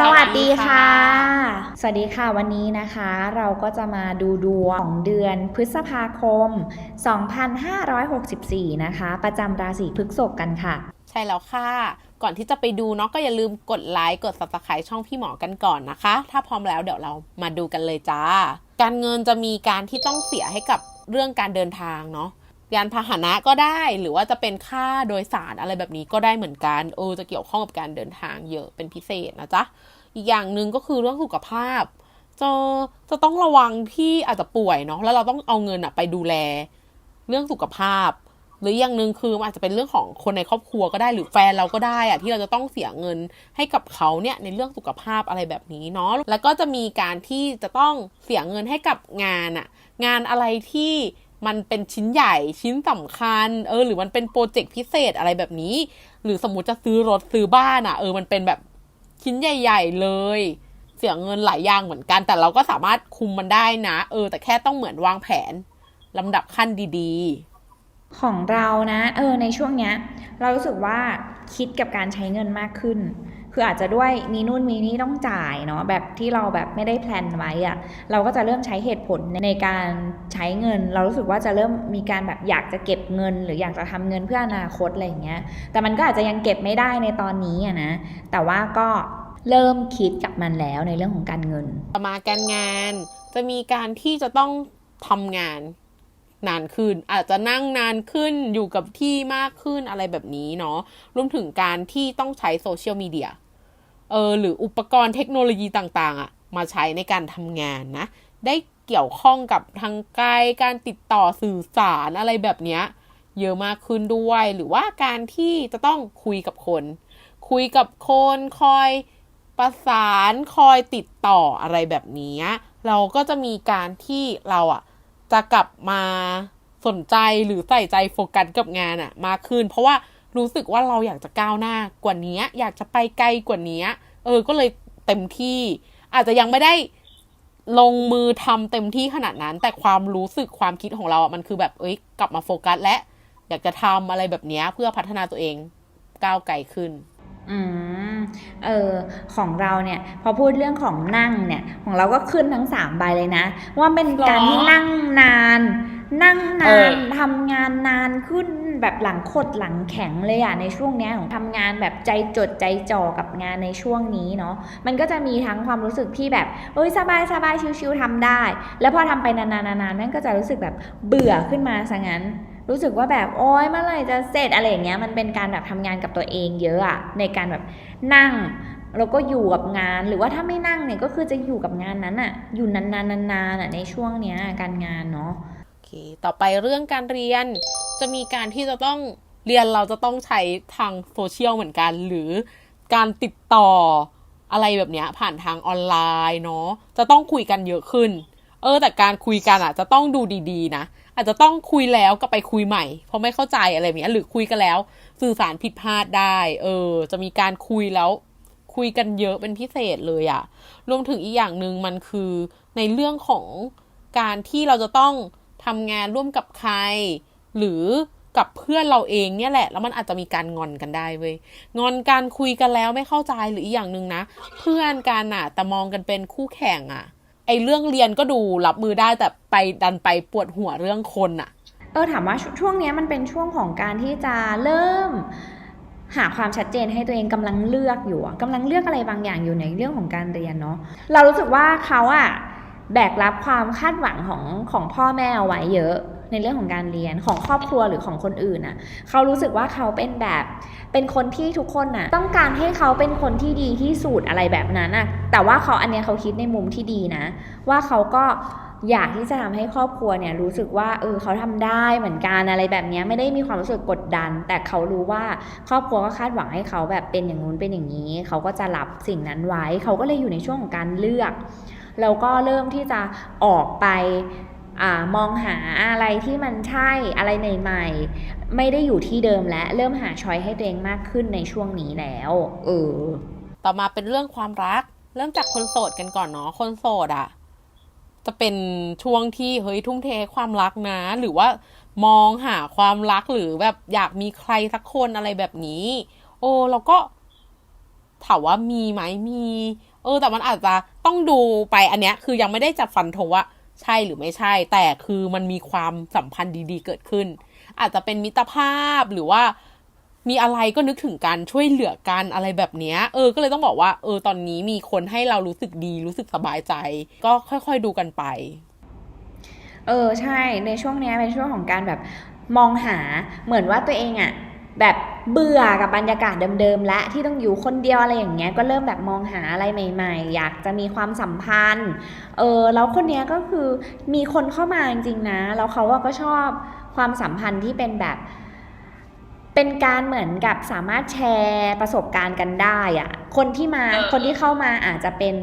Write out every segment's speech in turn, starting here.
สวัสดีค่ะ สวัสดีค่ะวันนี้นะคะ เราก็จะมาดูดวงของเดือนพฤษภาคม 2564 นะคะ ประจำราศีพฤษภกันค่ะ ใช่แล้วค่ะ ก่อนที่จะไปดูเนาะก็อย่าลืมกดไลค์กด subscribe ช่องพี่หมอกันก่อนนะคะ ถ้าพร้อมแล้วเดี๋ยวเรามาดูกันเลยจ้า การเงินจะมีการที่ต้องเสียให้กับเรื่องการเดินทางเนาะ ยานพาหนะก็ได้หรือว่าจะเป็นค่าโดยสารอะไรแบบนี้ก็ได้เหมือนกันเออจะเกี่ยวข้องกับการเดินทางเยอะเป็นพิเศษนะจ๊ะอีกอย่างหนึ่งก็คือเรื่องสุขภาพจะจะต้องระวังที่อาจจะป่วยเนาะแล้วเราต้องเอาเงินอะไปดูแล เรื่องสุขภาพ หรืออย่างหนึ่งคืออาจจะเป็นเรื่องของคนในครอบครัวก็ได้หรือแฟนเราก็ได้อะที่เราจะต้องเสียเงินให้กับเขาเนี่ยในเรื่องสุขภาพอะไรแบบนี้เนาะแล้วก็จะมีการที่จะต้องเสียเงินให้กับงานอะงานอะไรที่ มันเป็นชิ้นใหญ่ชิ้นสำคัญ เออ หรือมันเป็นโปรเจกต์พิเศษอะไรแบบนี้ หรือสมมุติจะซื้อรถซื้อบ้านอะ เออมันเป็นแบบชิ้นใหญ่ ๆ เลย เสียเงินหลายอย่างเหมือนกัน แต่เราก็สามารถคุมมันได้นะ เออ แต่แค่ต้องเหมือนวางแผนลำดับขั้นดีๆ ของเรานะ เออ ในช่วงเนี้ย เรารู้สึกว่าคิดกับการใช้เงินมากขึ้น คืออาจจะด้วยมีนู่นมีนี่ต้องจ่ายเนาะแบบที่เราแบบไม่ได้แพลนไว้อะเราก็จะเริ่มใช้เหตุผลในการใช้เงิน เรารู้สึกว่าจะเริ่มมีการแบบอยากจะเก็บเงิน หรืออยากจะทำเงินเพื่ออนาคตอะไรอย่างเงี้ยแต่มันก็อาจจะยังเก็บไม่ได้ในตอนนี้อะนะแต่ว่าก็เริ่มคิดกับมันแล้วในเรื่องของการเงิน ต่อมาการงานจะมีการที่จะต้องทำงานนานขึ้น อาจจะนั่งนานขึ้นอยู่กับที่มากขึ้นอะไรแบบนี้เนาะรวมถึงการที่ต้องใช้โซเชียลมีเดีย เออหรืออุปกรณ์เทคโนโลยีต่างๆอะมาใช้ในการทำงานนะ ได้เกี่ยวข้องกับทางไกลการติดต่อสื่อสารอะไรแบบเนี้ยเยอะมากขึ้นด้วย หรือว่าการที่จะต้องคุยกับคน คุยกับคนคอยประสานคอยติดต่ออะไรแบบนี้เราก็จะมีการที่เราอะจะกลับมาสนใจหรือใส่ใจโฟกัสกับงานอะมากขึ้น เพราะว่ารู้สึกว่าเราอยากจะก้าวหน้ากว่านี้ อยากจะไปไกลกว่านี้ เออ ก็เลยเต็มที่ อาจจะยังไม่ได้ลงมือทำเต็มที่ขนาดนั้น แต่ความรู้สึกความคิดของเราอะมันคือแบบเอ้ยกลับมาโฟกัสและ อยากจะทำอะไรแบบนี้เพื่อพัฒนาตัวเองก้าวไกลขึ้น อืมเออของเราเนี่ย พอพูดเรื่องของนั่งเนี่ย ของเราก็ขึ้นทั้งสามใบเลยนะ ว่าเป็นการที่นั่งนาน นั่งนาเอนอทำงานนานขึ้นแบบหลังขดหลังแข็งเลยอะในช่วงเนี้ยของทำงานแบบใจจดใจจ่อกับงานในช่วงนี้เนาะมันก็จะมีทั้งความรู้สึกที่แบบเอ้ยสบายสบายชิวๆทำได้ แล้วพอทำไปนานๆนานๆนั่นก็จะรู้สึกแบบเบื่อขึ้นมาซะงั้นรู้สึกว่าแบบโอ๊ยเมื่อไหร่จะเสร็จอะไรอย่างเงี้ยมันเป็นการแบบทำงานกับตัวเองเยอะอะในการแบบนั่งแล้วก็อยู่กับงานหรือว่าถ้าไม่นั่งเนี่ยก็คือจะอยู่กับงานนั้นอะอยู่นานๆนานๆอะในช่วงเนี้ยการงานเนาะโอเค ต่อไปเรื่องการเรียนจะมีการที่จะต้องเรียนเราจะต้องใช้ทางโซเชียลเหมือนกัน หรือการติดต่ออะไรแบบเนี้ยผ่านทางออนไลน์เนาะจะต้องคุยกันเยอะขึ้น เออ แต่การคุยกันอะจะต้องดูดีๆ นะ อาจจะต้องคุยแล้วก็ไปคุยใหม่ เพราะไม่เข้าใจอะไรแบบเนี้ยหรือคุยกันแล้ว สื่อสารผิดพลาดได้ เออ จะมีการคุยแล้วคุยกันเยอะเป็นพิเศษเลยอะรวมถึงอีกอย่างหนึ่งมันคือในเรื่องของการที่เราจะต้อง ทำงานร่วมกับใคร หรือกับเพื่อนเราเองเนี่ยแหละ แล้วมันอาจจะมีการงอนกันได้เว้ยงอนการคุยกันแล้วไม่เข้าใจหรืออีกอย่างหนึ่งนะ เพื่อนกันอะแต่มองกันเป็นคู่แข่งอะไอเรื่องเรียนก็ดูรับมือได้แต่ไปดันไปปวดหัวเรื่องคนอะเออถามว่าช่วงนี้มันเป็นช่วงของการที่จะเริ่ม หาความชัดเจนให้ตัวเองกำลังเลือกอยู่อะกำลังเลือกอะไรบางอย่างอยู่ในเรื่องของการเรียนเนาะเรารู้สึกว่าเขาอะ แบกรับความคาดหวังของของพ่อแม่เอาไว้เยอะในเรื่องของการเรียนของครอบครัวหรือของคนอื่นอะเขารู้สึกว่าเขาเป็นแบบ เป็นคนที่ทุกคนน่ะ ต้องการให้เขาเป็นคนที่ดีที่สุดอะไรแบบนั้นอะแต่ว่าเขาอันเนี้ยเขาคิดในมุมที่ดีนะ ว่าเขาก็อยากที่จะทำให้ครอบครัวเนี่ยรู้สึกว่าเออเขาทำได้เหมือนกันอะไรแบบเนี้ยไม่ได้มีความรู้สึกกดดัน แต่เขารู้ว่าครอบครัวก็คาดหวังให้เขาแบบเป็นอย่างนู้นเป็นอย่างนี้ เขาก็จะรับสิ่งนั้นไว้ เขาก็เลยอยู่ในช่วงของการเลือก แล้วก็เริ่มที่จะออกไปอมองหาอะไรที่มันใช่อะไรใหม่ๆ ไม่ได้อยู่ที่เดิมและเริ่มหาช้อยให้ตัวเองมากขึ้นในช่วงนี้แล้วเออต่อมาเป็นเรื่องความรัก เริ่มจากคนโสดกันก่อนเนาะคนโสดอะ่ะจะเป็นช่วงที่เฮ้ยทุ่มเทความรักนะ หรือว่ามองหาความรักหรือแบบอยากมีใครสักคนอะไรแบบนี้ โอ้เราก็ ถามว่ามีไหมมี เออ แต่มันอาจจะต้องดูไปอันเนี้ย คือยังไม่ได้จะฟันธงว่าใช่หรือไม่ใช่ แต่คือมันมีความสัมพันธ์ดี ๆ เกิดขึ้น อาจจะเป็นมิตรภาพหรือว่ามีอะไรก็นึกถึงการช่วยเหลือกันอะไรแบบเนี้ย เออ ก็เลยต้องบอกว่า เออ ตอนนี้มีคนให้เรารู้สึกดี รู้สึกสบายใจ ก็ค่อยๆดูกันไป เออ ใช่ ในช่วงเนี้ยเป็นช่วงของการแบบมองหา เหมือนว่าตัวเองอะ แบบเบื่อกับบรรยากาศเดิมๆและที่ต้องอยู่คนเดียวอะไรอย่างเงี้ยก็เริ่มแบบมองหาอะไรใหม่ ๆ อยากจะมีความสัมพันธ์เออแล้วคนเนี้ยก็คือมีคนเข้ามาจริงๆนะแล้วเขาก็ชอบความสัมพันธ์ที่เป็นแบบเป็นการเหมือนกับสามารถแชร์ประสบการณ์กันได้อะคนที่มาคนที่เข้ามาอาจจะเป็น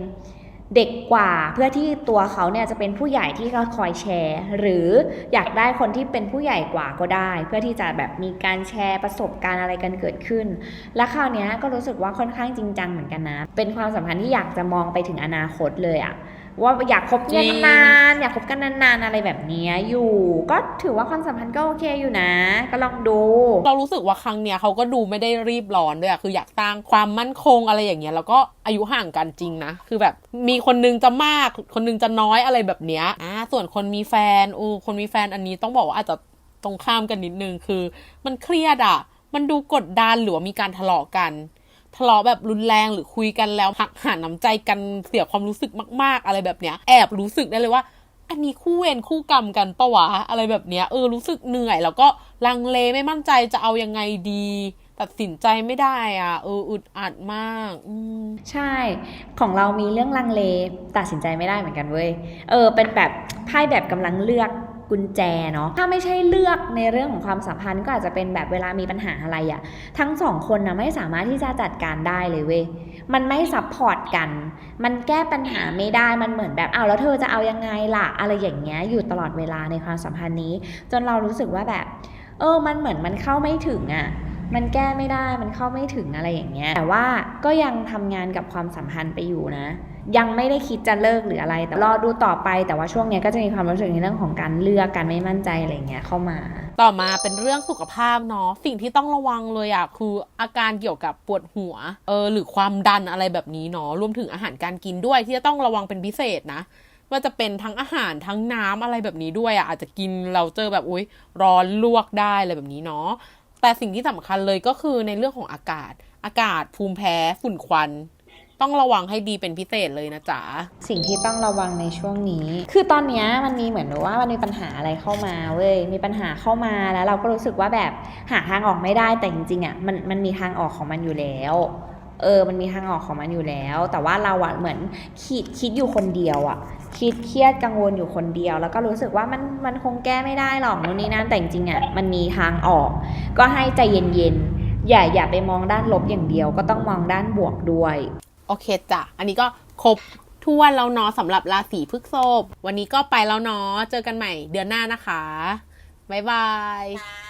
เด็กกว่าเพื่อที่ตัวเขาเนี่ยจะเป็นผู้ใหญ่ที่เขาคอยแชร์ หรืออยากได้คนที่เป็นผู้ใหญ่กว่าก็ได้ เพื่อที่จะแบบมีการแชร์ประสบการณ์อะไรกันเกิดขึ้น และคราวนี้ก็รู้สึกว่าค่อนข้างจริงจังเหมือนกันนะ เป็นความสัมพันธ์ที่อยากจะมองไปถึงอนาคตเลยอะ ว่าอยากคบกันนานๆอยากคบกันนานๆอะไรแบบนี้อยู่ ก็ถือว่าความสัมพันธ์ก็โอเคอยู่นะ ก็ลองดู เรารู้สึกว่าครั้งเนี้ยเขาก็ดูไม่ได้รีบร้อนด้วยอะคืออยากสร้างความมั่นคงอะไรอย่างเงี้ยแล้วก็อายุห่างกันจริงนะ คือแบบมีคนนึงจะมากคนนึงจะน้อยอะไรแบบเนี้ยอ่าส่วนคนมีแฟนอูคนมีแฟนอันนี้ต้องบอกว่าอาจจะตรงข้ามกันนิดนึงคือ มันเครียดอะมันดูกดดันหรือว่ามีการทะเลาะกัน ทะเลาะแบบรุนแรงหรือคุยกันแล้วหักหาน้ำใจกันเสียความรู้สึกมาก ๆ อะไรแบบเนี้ย แอบรู้สึกได้เลยว่า อันนี้คู่เวรคู่กรรมกันปะวะอะไรแบบเนี้ยเออรู้สึกเหนื่อย แล้วก็ลังเลไม่มั่นใจจะเอายังไงดี ตัดสินใจไม่ได้อะเอออึดอัดมากอืมใช่ ของเรามีเรื่องลังเลตัดสินใจไม่ได้เหมือนกันเว้ยเออ เป็นแบบไพ่แบบกำลังเลือก กุญแจเนาะถ้าไม่ใช่เลือกในเรื่องของความสัมพันธ์ก็อาจจะเป็นแบบเวลามีปัญหาอะไรอะทั้งสองคนนะไม่สามารถที่จะจัดการได้เลยเว้ยมันไม่ซับพอร์ตกัน มันแก้ปัญหาไม่ได้มันเหมือนแบบเอาแล้วเธอจะเอายังไงล่ะอะไรอย่างเงี้ยอยู่ตลอดเวลาในความสัมพันธ์นี้ จนเรารู้สึกว่าแบบ เออมันเหมือนมันเข้าไม่ถึงอะ่ะมันแก้ไม่ได้มันเข้าไม่ถึงอะไรอย่างเงี้ยแต่ว่าก็ยังทำงานกับความสัมพันธ์ไปอยู่นะ ยังไม่ได้คิดจะเลิกหรืออะไร แต่รอดูต่อไปแต่ว่าช่วงนี้ก็จะมีความรู้สึกในเรื่องของการเลือกการไม่มั่นใจอะไรเงี้ยเข้ามา ต่อมาเป็นเรื่องสุขภาพเนาะสิ่งที่ต้องระวังเลยอะคืออาการเกี่ยวกับปวดหัวเออหรือความดันอะไรแบบนี้เนาะรวมถึงอาหารการกินด้วยที่จะต้องระวังเป็นพิเศษนะว่าจะเป็นทั้งอาหารทั้งน้ำอะไรแบบนี้ด้วยอะอาจจะกินเราเจอแบบอุ้ยร้อนลวกได้อะไรแบบนี้เนาะแต่สิ่งที่สำคัญเลยก็คือในเรื่องของอากาศอากาศภูมิแพ้ฝุ่นควัน ต้องระวังให้ดีเป็นพิเศษเลยนะจ๊ะ สิ่งที่ต้องระวังในช่วงนี้ คือตอนนี้มันมีเหมือนว่ามันมีปัญหาอะไรเข้ามาเว้ย มีปัญหาเข้ามาแล้วเราก็รู้สึกว่าแบบหาทางออกไม่ได้ แต่จริงๆอะมันมันมีทางออกของมันอยู่แล้วเออ มันมีทางออกของมันอยู่แล้ว แต่ว่าเราอะเหมือนคิดคิดอยู่คนเดียวอะคิดเครียดกังวลอยู่คนเดียว แล้วก็รู้สึกว่ามันมันคงแก้ไม่ได้หรอกนู่นนี่นั่นแต่จริงๆอะมันมีทางออก ก็ให้ใจเย็นๆอย่าอย่าไปมองด้านลบอย่างเดียว ก็ต้องมองด้านบวกด้วย เคจ้ะ อันนี้ก็ครบถ้วนแล้วเนาะสำหรับราศีพฤษภวันนี้ก็ไปแล้วเนาะเจอกันใหม่เดือนหน้านะคะ บ๊ายบาย